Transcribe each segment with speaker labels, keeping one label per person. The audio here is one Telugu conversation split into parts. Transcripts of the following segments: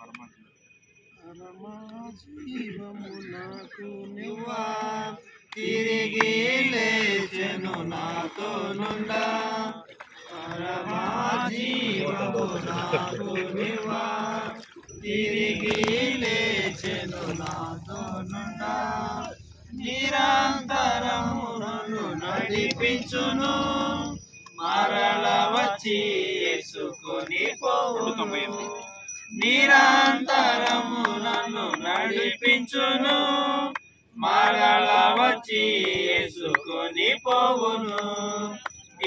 Speaker 1: పరమా జీవము నాకు నివ్వా
Speaker 2: తిరిగి లేచెను నాతో నుండా పరమా జీవము నాకు నివా తిరిగి లేచెను నాతో నుండా. నిరంతరము నన్ను నడిపించును మరల వచ్చి వేసుకొని పోవును నిరంతరము నన్ను నడిపించును. మరల వచ్చి వేసుకొని పోవును.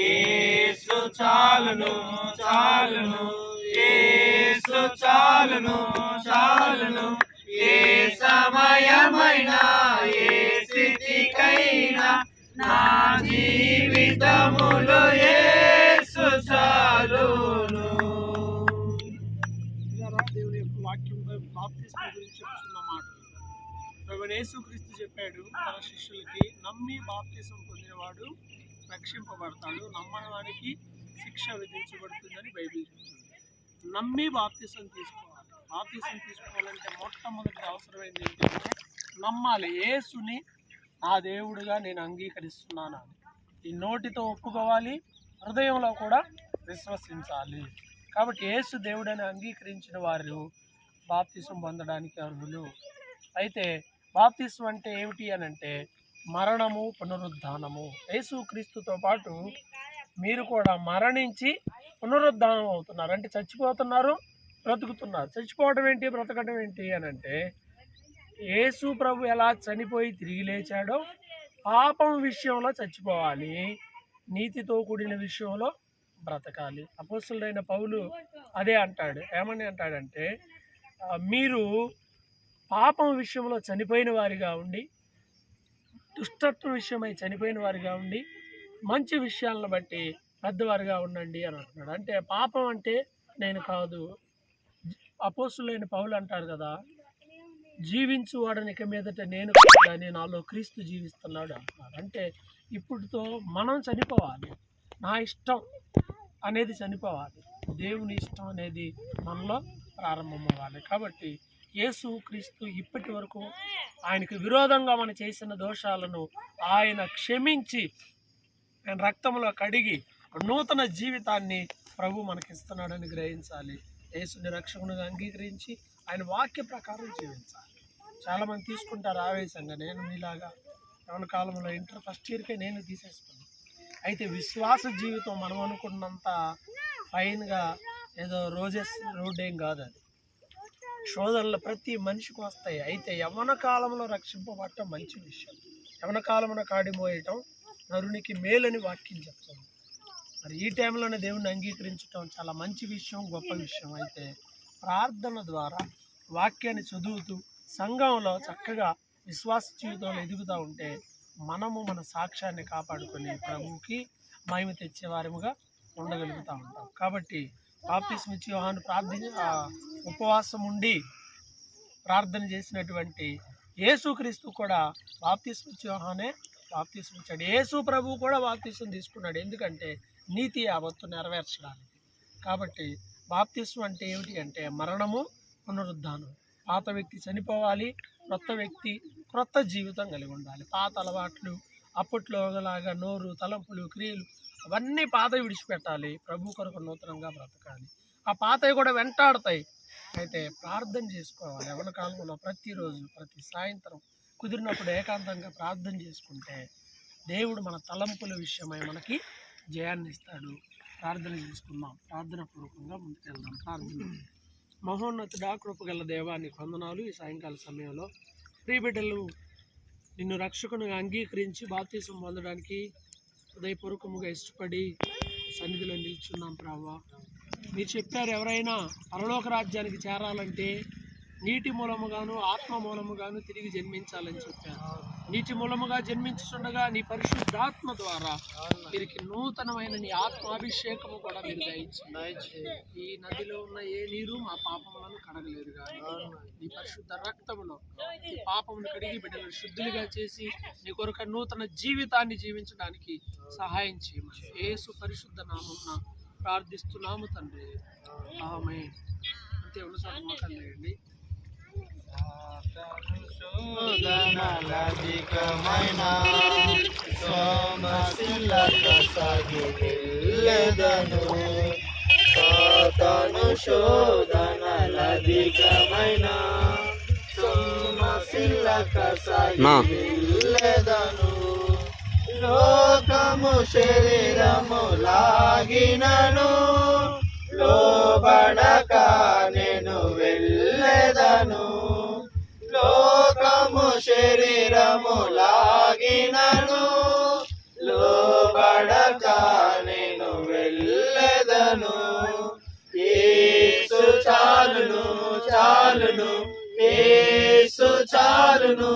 Speaker 2: ఏసు చాలును చాలును. ఏసు చాలును చాలును. ఏ సమయమైనా ఏ స్థితికైనా నా జీవితములో ఏసు చాలును
Speaker 1: బాప్తిస్మ గురించి చెప్తున్న మాట. యేసుక్రీస్తు చెప్పాడు తన శిష్యులకి నమ్మి బాప్తిసం పొందినవాడు రక్షింపబడతాడు నమ్మని వానికి శిక్ష విధించబడుతుందని బైబిల్ చెప్తుంది. నమ్మి బాప్తిసం తీసుకోవాలి. బాప్తిసం తీసుకోవాలంటే మొట్టమొదటి అవసరమైంది ఏంటంటే నమ్మాలి. యేసుని నా దేవుడుగా నేను అంగీకరిస్తున్నాను అని. ఈ నోటితో ఒప్పుకోవాలి హృదయంలో కూడా విశ్వసించాలి. కాబట్టి యేసు దేవుడని అంగీకరించిన వారు బాప్తిసం పొందడానికి అర్హులు? అయితే బాప్తిసం అంటే ఏమిటి అని అంటే మరణము పునరుద్ధానము. యేసుక్రీస్తుతో పాటు మీరు కూడా మరణించి పునరుద్ధానం అవుతున్నారు. అంటే చచ్చిపోతున్నారు బ్రతుకుతున్నారు. చచ్చిపోవడం ఏంటి బ్రతకడం ఏంటి అని అంటే యేసు ప్రభు ఎలా చనిపోయి తిరిగి లేచాడో పాపం విషయంలో చచ్చిపోవాలి. నీతితో కూడిన విషయంలో బ్రతకాలి. అపోస్తుడైన పౌలు అదే అంటాడు. ఏమని అంటాడంటే మీరు పాపం విషయంలో చనిపోయిన వారిగా ఉండి దుష్టత్వ విషయమై చనిపోయిన వారిగా ఉండి మంచి విషయాలను బట్టి పెద్దవారిగా ఉండండి అని అంటున్నాడు. అంటే పాపం అంటే నేను కాదు అపోసులైన పౌలు అంటారు కదా జీవించు వాడనిక మీదట నేను కానీ నాలో క్రీస్తు జీవిస్తున్నాడు అంటున్నాడు. అంటే ఇప్పుడుతో మనం చనిపోవాలి నా ఇష్టం అనేది చనిపోవాలి దేవుని ఇష్టం అనేది మనలో ప్రారంభం అవ్వాలి కాబట్టి యేసు క్రీస్తు ఇప్పటి వరకు ఆయనకు విరోధంగా మనం చేసిన దోషాలను ఆయన క్షమించి ఆయన రక్తంలో కడిగి నూతన జీవితాన్ని ప్రభు మనకిస్తున్నాడని గ్రహించాలి. యేసుని రక్షకునిగా అంగీకరించి ఆయన వాక్య ప్రకారం జీవించాలి. చాలామంది తీసుకుంటారు ఆవేశంగా నేను మీలాగా ఎవరి కాలంలో ఇంటర్ ఫస్ట్ ఇయర్కే నేను తీసేసుకున్నాను అయితే విశ్వాస జీవితం మనం అనుకున్నంత ఫైన్గా ఏదో రోజెస్ రోడ్ ఏం కాదు అది శోధనలు ప్రతి మనిషికి వస్తాయి. అయితే యవన కాలంలో రక్షింపబడటం మంచి విషయం. యవన కాలమున కాడిపోయటం నరునికి మేలని వాక్యం చెప్తుంది. మరి ఈ టైంలోనే దేవుణ్ణి అంగీకరించడం చాలా మంచి విషయం గొప్ప విషయం. అయితే ప్రార్థన ద్వారా వాక్యాన్ని చదువుతూ సంఘంలో చక్కగా విశ్వాస జీవితంలో ఎదుగుతూ ఉంటే మనము మన సాక్ష్యాన్ని కాపాడుకొని ప్రభువుకి మహిమ తెచ్చేవారముగా ఉండగలుగుతూ ఉంటాం. కాబట్టి బాప్తిస్మ ఇచ్చి యోహాను ప్రార్థన ఉపవాసం ఉండి ప్రార్థన చేసినటువంటి యేసుక్రీస్తు కూడా బాప్తిస్మ ఇచ్చి యోహానే బాప్తిస్మ ఇచ్చాడు. యేసు ప్రభు కూడా బాప్తిస్వం తీసుకున్నాడు. ఎందుకంటే నీతి యావత్తు నెరవేర్చడానికి. కాబట్టి బాప్తిస్వం అంటే ఏమిటి అంటే మరణము పునరుద్ధానం. పాత వ్యక్తి చనిపోవాలి క్రొత్త వ్యక్తి క్రొత్త జీవితం కలిగి ఉండాలి. పాత అలవాట్లు అప్పట్లో ఒకలాగా నోరు తలంపులు క్రియలు అవన్నీ పాత విడిచిపెట్టాలి. ప్రభు కొరకు నూతనంగా బ్రతకాలి. ఆ పాతవి కూడా వెంటాడతాయి. అయితే ప్రార్థన చేసుకోవాలి. ఎవరి కాలంలో ప్రతిరోజు ప్రతి సాయంత్రం కుదిరినప్పుడు ఏకాంతంగా ప్రార్థన చేసుకుంటే దేవుడు మన తలంపుల విషయమై మనకి జయాన్ని ఇస్తాడు. ప్రార్థన చేసుకుందాం. ప్రార్థన పూర్వకంగా ముందుకెళ్దాం. ప్రార్థన. మహోన్నతుడా కృపగల దేవాన్ని వందనాలు ఈ సాయంకాల సమయంలో. ప్రియబిడ్డలు నిన్ను రక్షకునిగా అంగీకరించి బాప్తీసం పొందడానికి హృదయపూర్వకముగా ఇష్టపడి సన్నిధిలో నిల్చున్నాం ప్రభా. మీరు చెప్పారు ఎవరైనా పరలోక రాజ్యానికి చేరాలంటే నీటి మూలముగాను ఆత్మ మూలముగాను తిరిగి జన్మించాలని చెప్పారు. నీటి మూలముగా జన్మించుండగా నీ పరిశుద్ధాత్మ ద్వారా వీరికి నూతనమైన నీ ఆత్మాభిషేకము కూడా మీరు ఈ నదిలో ఉన్న ఏ నీరు మా పాపములను కడగలేదు కానీ నీ పరిశుద్ధ రక్తములో ఈ పాపమును కడిగి బిడ్డలను శుద్ధులుగా చేసి నీ కొరకు నూతన జీవితాన్ని జీవించడానికి సహాయం చేయమని యేసు పరిశుద్ధ నామమున ప్రార్థిస్తున్నాము తండ్రి. ఆమె అయితే ఉన్న చోట మోకాలు
Speaker 2: శోధనలధికమైన సోమశిలక సాగి వెళ్ళెదను సాతాను శోధనలధికమైన సోమశిలక సాగి వెళ్ళెదను లోకము శరీరము లాగినను. లోబడక నేను వెళ్ళెదను. లోకము శరీరము లాగినను లోబడక నేను వెళ్ళదను ఏసు చాలును చాలును ఏసు చాలును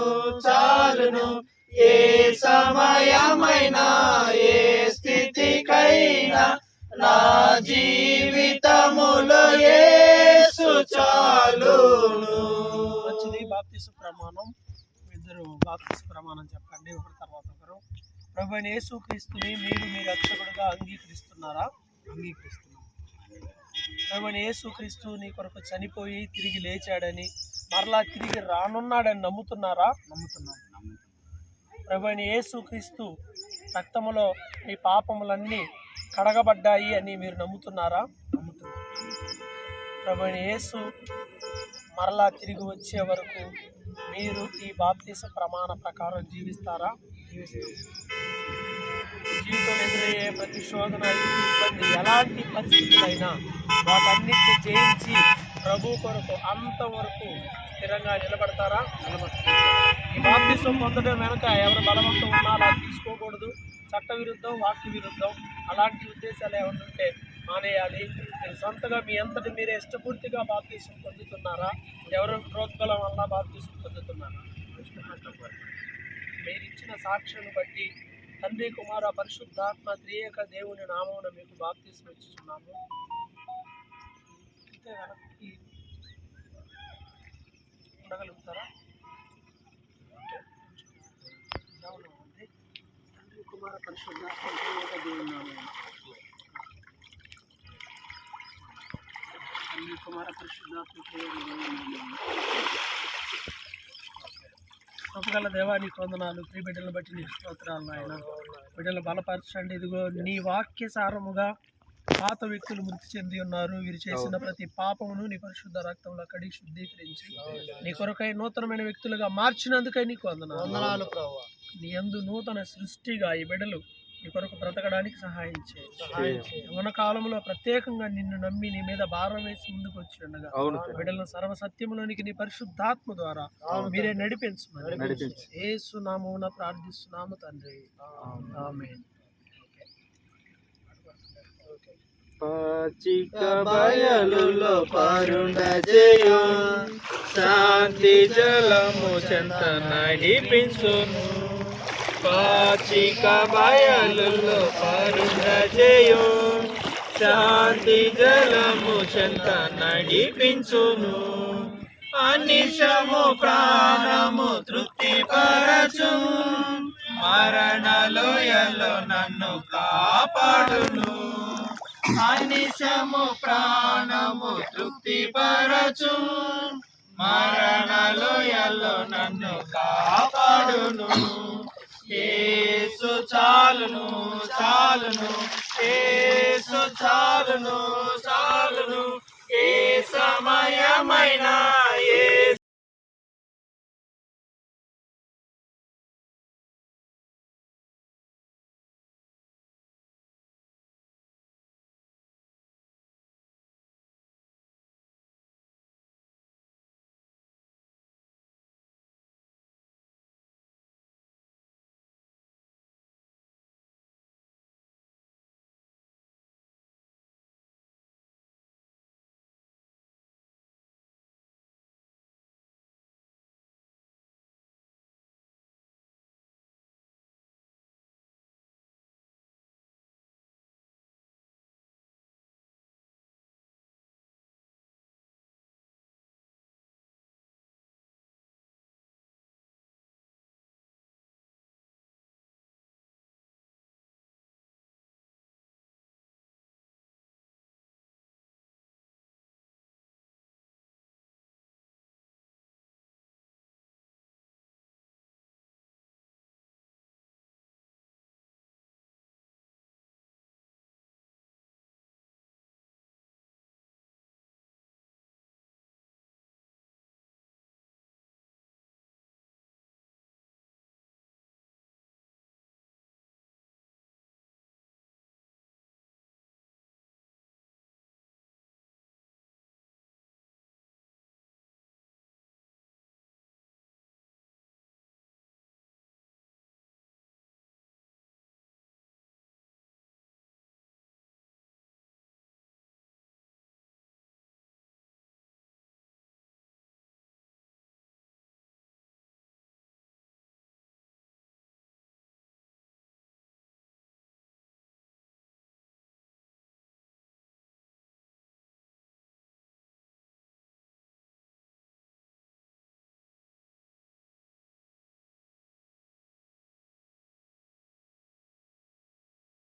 Speaker 2: చాలును. ఏ సమయమైనా ఏ స్థితికైనా నా జీవితములో ఏసు చాలును.
Speaker 1: మంచిది బాప్తిసు ప్రమాణం. ఇద్దరు బాప్తిసు ప్రమాణం చెప్పండి. ఒకరి తర్వాత ఒకరు. ప్రభు యేసుక్రీస్తుని మీరు మీ రక్షకుడుగా అంగీకరిస్తున్నారా? అంగీకరిస్తున్నాం. ప్రభు యేసుక్రీస్తు నీ కొరకు చనిపోయి తిరిగి లేచాడని మరలా తిరిగి రానున్నాడని నమ్ముతున్నారా? నమ్ముతున్నాం. ప్రభు యేసుక్రీస్తు రక్తములో మీ పాపములన్నీ కడగబడ్డాయి అని మీరు నమ్ముతున్నారా? నమ్ముతున్నాం. ప్రభు యేసు మరలా తిరిగి వచ్చే వరకు మీరు ఈ బాప్తీస ప్రమాణ ప్రకారం జీవిస్తారా? జీవితంలో ఎదురయ్యే ప్రతి శోధన ఇబ్బంది ఎలాంటి పరిస్థితులైనా వాటన్నిటిని జయించి ప్రభు కొరకు అంతవరకు స్థిరంగా నిలబడతారా? నిలబడతారు ఈ బాప్తీసం పొందడం వెనుక ఎవరు బలవంతం ఉన్నా అలా తీసుకోకూడదు. చట్ట విరుద్ధం వాక్య విరుద్ధం అలాంటి ఉద్దేశాలు ఏమైనా ఉంటే మానేయాలి. మీరు సొంతగా మీ అంతటి మీరే ఇష్టపూర్తిగా బాప్తీసం పొందుతున్నారా? ఎవరి ప్రోద్బలం వల్ల బాప్తీసం పొందుతున్నారా? మీరు ఇచ్చిన సాక్షిని బట్టి తండ్రి కుమార పరిశుద్ధాత్మ త్రియక దేవుని నామమున మీకు బాప్తీసం ఇచ్చుతున్నాము అంతే వెనక్కి ఉండగలుగుతారా? తండ్రి కుమార పరిశుద్ధాత్మ త్రియేక దేవుని నామమున. కుమార దేవుని నామమున కృపగల దేవానికి వందనాలు బిడ్డలను బట్టి నీ స్తోత్రాలు నాయన. బిడ్డలు బలపరచండి. ఇదిగో నీ వాక్య సారముగా పాత వ్యక్తులు మృతి చెంది ఉన్నారు. వీరు చేసిన ప్రతి పాపమును నీ పరిశుద్ధ రక్తంలో కడిగి శుద్ధీకరించి నీ కొరకై నూతనమైన వ్యక్తులుగా మార్చినందుకై నీకు వందనాలు. నీ యందు నూతన సృష్టిగా ఈ బిడ్డలు నీ కొరకు బ్రతకడానికి సహాయం చేయి. యవన కాలంలో ప్రత్యేకంగా నిన్ను నమ్మి నీ మీద భారం వేసి ముందుకు వచ్చి ఉండగా బిడ్డలను సర్వ సత్యములోనికి నీ పరిశుద్ధాత్మ ద్వారా మీరే నడిపించమని
Speaker 2: నడిపించు.
Speaker 1: యేసు నామమున ప్రార్థిస్తున్నాము తండ్రి. ఆమేన్.
Speaker 2: పచ్చిక బయలులో పరుండ చేయు శాంతి జలము చెంత నడిపించును. పచ్చిక బయలులో పరుండ శాంతి జలము చెంత నడిపించును. అనిశము ప్రాణము తృప్తి పరచు మరణలోయలో నన్ను కాపాడును. అనిశము ప్రాణము తృప్తి పరచు మరణలోయలో నన్ను కాపాడును. యేసు చాలును చాలును. యేసు చాలును చాలును. ఏ సమయమైనా